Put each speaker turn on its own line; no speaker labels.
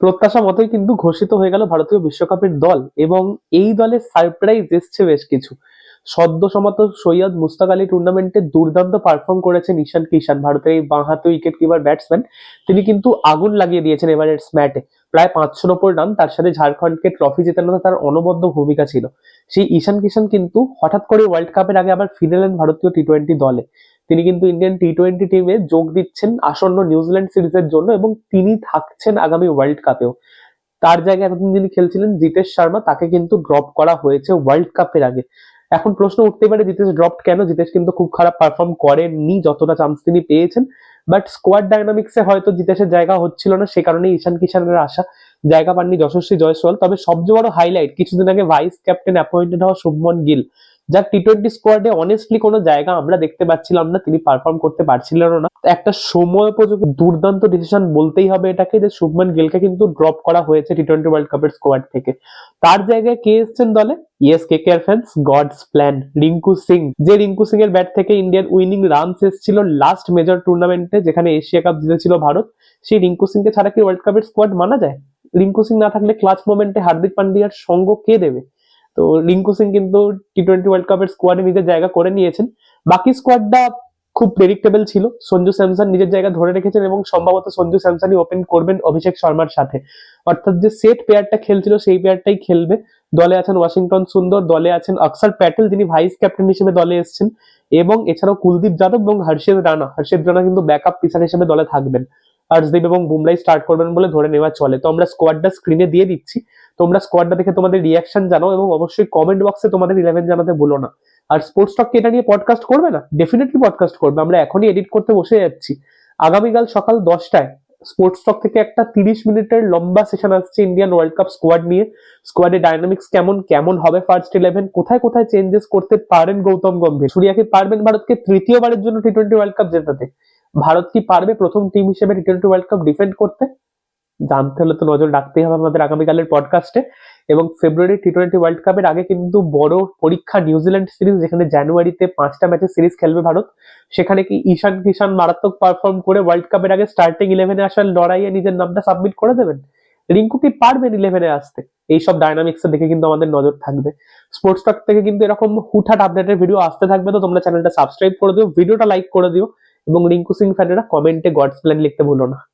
প্রত্যাশা মতোই কিন্তু ঘোষিত হয়ে গেল ভারতীয় বিশ্বকাপের দল এবং এই দলের সারপ্রাইজ এসছে বেশ কিছু। সদ্য সমাপ্ত সৈয়দ মুস্তাক আলী টুর্নামেন্টে দুর্দান্ত পারফর্ম করেছেন ঈশান কিষান ভারতের এই বাঁহাতি উইকেট কিপার ব্যাটসম্যান তিনি কিন্তু আগুন লাগিয়ে দিয়েছেন এবারের স্ম্যাটে প্রায় পাঁচশো নব্বই রান, তার সাথে ঝাড়খণ্ডকে ট্রফি জেতানোতে তার অনবদ্য ভূমিকা ছিল। সেই ঈশান কিষান কিন্তু হঠাৎ করে ওয়ার্ল্ড কাপের আগে আবার ফিরে এলেন ভারতীয় টি টোয়েন্টি দলে। তিনি কিন্তু ইন্ডিয়ান টি টোয়েন্টি টিমে যোগ দিচ্ছেন আসন্ন নিউজিল্যান্ড সিরিজের জন্য এবং তিনি থাকছেন আগামী ওয়ার্ল্ড কাপেও তার জায়গায় এতদিন যিনি খেলছিলেন, জিতেশ শর্মা, তাকে কিন্তু ড্রপ করা হয়েছে ওয়ার্ল্ড কাপের আগে। এখন প্রশ্ন উঠতে পারে, জিতেশ ড্রপ কেন? জিতেশ কিন্তু খুব খারাপ পারফর্ম করেননি, যতটা চান্স তিনি পেয়েছেন। বাট স্কোয়াড ডাইনামিক্সে হয়তো জিতেশের জায়গা হচ্ছিল না, সে কারণে ঈশান কিষানের আশা। জায়গা পাননি যশস্বী জয়সওয়াল। তবে সবচেয়ে বড় হাইলাইট কিছুদিন আগে ভাইস ক্যাপ্টেন অ্যাপয়েন্টেড হওয়া শুভমন গিল। যার টি টোয়েন্টি স্কোয়াডে অনেস্টলি কোনো জায়গা আমরা দেখতে পাচ্ছিলাম না, তিনি পারফর্ম করতে পারছিলেন না। একটা সময় উপযোগী দুর্দান্ত ডিসিশন বলতেই হবে এটাকে যে শুভমান গিলকে কিন্তু ড্রপ করা হয়েছে টি টোয়েন্টি ওয়ার্ল্ড কাপের স্কোয়াড থেকে। তার জায়গায় কে এসছেন দলে? Yes K K R fans God's plan Rinku Singh. যে রিঙ্কু সিং এর ব্যাট থেকে ইন্ডিয়ার উইনিং রানস এসেছিল লাস্ট মেজর টুর্নামেন্টে যেখানে এশিয়া কাপ জিতেছিল ভারত, সেই রিঙ্কু সিংকে ছাড়া কি ওয়ার্ল্ড কাপের স্কোয়াড মানা যায়? রিঙ্কু সিং না থাকলে ক্লাচ মোমেন্টে হার্দিক পান্ডিয়ার সঙ্গ কে দেবে? তো রিঙ্কু সিং কিন্তু টি টোয়েন্টি ওয়ার্ল্ড কাপের স্কোয়াডে নিজের জায়গা করে নিয়েছেন। বাকি স্কোয়াডটা খুব প্রেডিক্টেবল ছিল। সঞ্জু স্যামসন নিজের জায়গা ধরে রেখেছেন এবং সম্ভবত সঞ্জু স্যামসনই ওপেন করবেন অভিষেক শর্মার সাথে। অর্থাৎ যে সেট পেয়ারটা খেলছিল, সেই পেয়ারটাই খেলবে। দলে আছেন ওয়াশিংটন সুন্দর, দলে আছেন অক্সর প্যাটেল, যিনি ভাইস ক্যাপ্টেন হিসেবে দলে এসেছেন। এবং এছাড়াও কুলদীপ যাদব এবং হর্ষেদ রানা। হর্ষেদ রানা কিন্তু ব্যাকআপ পিসার হিসেবে দলে থাকবেন। হর্ষদীপ এবং বুমরাই স্টার্ট করবেন বলে ধরে নেওয়া চলে। তো আমরা স্কোয়াডটা স্ক্রিনে দিয়ে দিচ্ছি। তোমরা স্কোয়াডটা দেখে তোমাদের রিয়াকশন জানাও এবং অবশ্যই কমেন্ট বক্সে তোমাদের ইলেভেন জানাতে বলো না। আর স্পোর্টস টককে এটা নিয়ে পডকাস্ট করবে না? ডেফিনেটলি পডকাস্ট করবে। আমরা এখনই এডিট করতে বসে যাচ্ছি। আগামীকাল সকাল দশটায় স্পোর্টস টক থেকে একটা তিরিশ মিনিটের লম্বা সেশন আসছে ইন্ডিয়ান ওয়ার্ল্ড কাপ স্কোয়াড নিয়ে। স্কোয়াডে ডাইনামিক্স কেমন কেমন হবে ফার্স্ট ইলেভেন কোথায় কোথায় চেঞ্জেস করতে পারেন গৌতম গম্ভীর? সূর্যা কি পারবেন ভারতকে তৃতীয়বারের জন্য টি টোয়েন্টি ওয়ার্ল্ড কাপ জেতাতে। ভারত কি পারবে প্রথম টিম হিসেবে T twenty world cup defend করতে? জানতে হলে তো নজর রাখতেই হবে আমাদের আগামীকালের পডকাস্টে এবং ফেব্রুয়ারি টি টোয়েন্টি ওয়ার্ল্ড কাপের আগে কিন্তু বড় পরীক্ষা নিউজিল্যান্ড সিরিজ যেখানে জানুয়ারিতে পাঁচটা ম্যাচের সিরিজ খেলবে ভারত। সেখানে কি ঈশান কিষান মারাত্মক পারফর্ম করে ওয়ার্ল্ড কাপের আগে স্টার্টিং ইলেভেনে আসার লড়াইয়ে নিজের নামটা সাবমিট করে দেবেন? রিঙ্কু কি পারবেন ইলেভেনে আসতে? এইসব ডাইনামিক্স দেখে কিন্তু আমাদের নজর থাকবে। স্পোর্টস টক থেকে কিন্তু এরকম হুটহাট আপডেটের ভিডিও আসতে থাকবে, তো তোমরা চ্যানেলটা সাবস্ক্রাইব করে দিও ভিডিওটা লাইক করে দিও, এবং রিঙ্কু সিং ফ্যানেরা কমেন্টে গডস প্ল্যান লিখতে ভুলো না।